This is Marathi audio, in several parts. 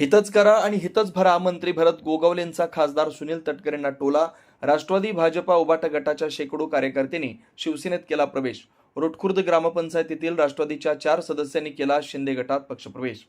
हितच करा आणि हितच भरा मंत्री भरत गोगावलेंचा खासदार सुनील तटकरेंना टोला राष्ट्रवादी भाजपा उबाटा गटाच्या शेकडो कार्यकर्त्यांनी शिवसेनेत केला प्रवेश. रोटखुर्द ग्रामपंचायतीतील राष्ट्रवादीच्या चार सदस्यांनी केला शिंदे गटात पक्षप्रवेश.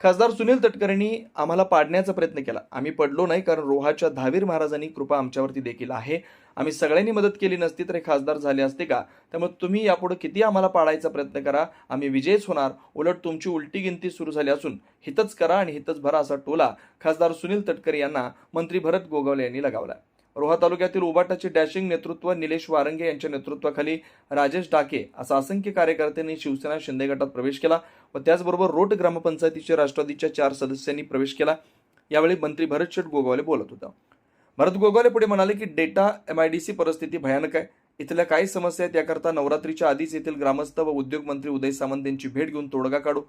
खासदार सुनील तटकरेंनी आम्हाला पाडण्याचा प्रयत्न केला. आम्ही पडलो नाही कारण रोहाच्या दहावीर महाराजांनी कृपा आमच्यावरती देखील आहे. आम्ही सगळ्यांनी मदत केली नसती तर हे खासदार झाले असते का? त्यामुळे तुम्ही यापुढे किती आम्हाला पाडायचा प्रयत्न करा? आम्ही विजयच होणार. उलट तुमची उलटी गिनती सुरू झाली असून हितच करा आणि हितच भरा असा टोला खासदार सुनील तटकरे यांना मंत्री भरत गोगावले यांनी लगावला. रोहा तालुक्यातील उबाटाचे डॅशिंग नेतृत्व निलेश वारंगे यांच्या नेतृत्वाखाली राजेश डाके असा असंख्य कार्यकर्त्यांनी शिवसेना शिंदे गटात प्रवेश केला व त्याचबरोबर रोट ग्रामपंचायतीचे राष्ट्रवादीच्या चार सदस्यांनी प्रवेश केला. यावेळी मंत्री भरत शेठ गोगावले बोलत होता. भरत गोगावले पुढे म्हणाले की data M I D C परिस्थिती भयानक आहे. इथल्या काही समस्या आहेत याकरता नवरात्रीच्या आधीच येथील ग्रामस्थ व उद्योगमंत्री उदय सामंत यांची भेट घेऊन तोडगा काढू.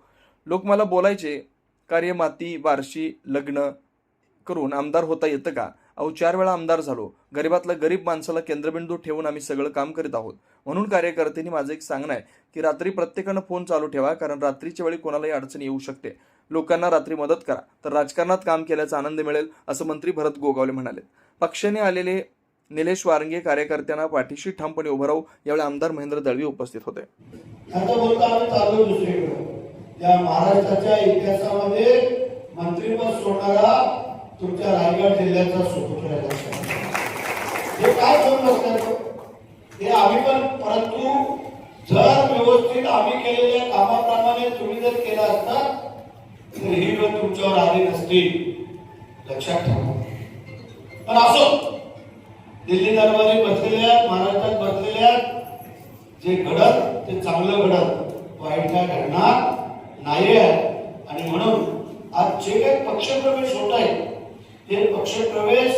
लोक मला बोलायचे कार्य माती बारशी लग्न करून आमदार होता येतं का? अहो चार वेळा आमदार झालो. गरीबातल्या गरीब माणसाला केंद्रबिंदू ठेवून आम्ही सगळं काम करीत आहोत. म्हणून कार्यकर्त्यांनी माझं एक सांगणं आहे की रात्री प्रत्येकानं फोन चालू ठेवा कारण रात्रीच्या वेळी कोणालाही अडचण येऊ शकते. लोकांना रात्री मदत करा. तर राजकारणात काम केल्याचा आनंद मिळेल असं मंत्री भरत गोगावले म्हणाले. पक्षाने आलेले निलेश वारंगे कार्यकर्त्यांना पाठीशी ठामपणे उभं राहू यावेळी आमदार महेंद्र दळवी उपस्थित होते. महाराष्ट्राच्या इतिहासामध्ये मंत्रीपद सोडणारा तुमच्या रायगड जिल्ह्याचा सुपुत्र हे काय करून बसतात हे आम्ही पण परंतु जर व्यवस्थित आम्ही केलेल्या कामाप्रमाणे तुम्ही जर केला असता तर ही वेळ तुमच्यावर आली नसती लक्षात ठेवा. पण असो दिल्ली दरबारी बसलेल्या महाराष्ट्रात बसलेल्या जे घडत ते चांगलं घडत वाईट काय घडणार नाही आहे आणि म्हणून आज जे काही पक्षप्रवेश होत आहे ते पक्षप्रवेश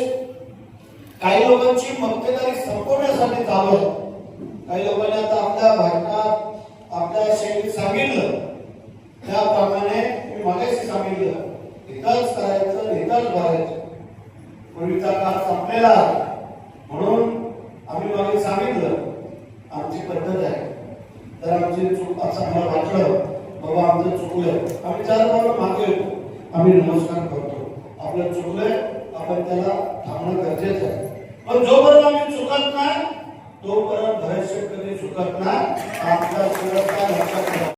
काही लोकांची मक्तेदारी संपवण्यासाठी चालू आहे. काही लोकांनी आता आपल्या भारतात आपल्या शैलीत सांगितलं. त्याप्रमाणे मी मागाशी सांगितलं. हिताच करायचं निकाल भरायचं. पूर्वीचा काळ संपलेला म्हणून आम्ही मागे सांगितलं आमची पद्धत आहे. तर आमची चूक असं मला वाटलं. बाबा आमचं चुकलं. आम्ही चार पावलं मागे येतो आम्ही नमस्कार करतो आपलं चुकलंय आपण त्याला थांबणं गरजेचं आहे. पण जोपर्यंत आम्ही चुकत नाही तोपर्यंत भविष्य कधी चुकत नाही आपल्या सुरक्षा लक्षात ठेवा.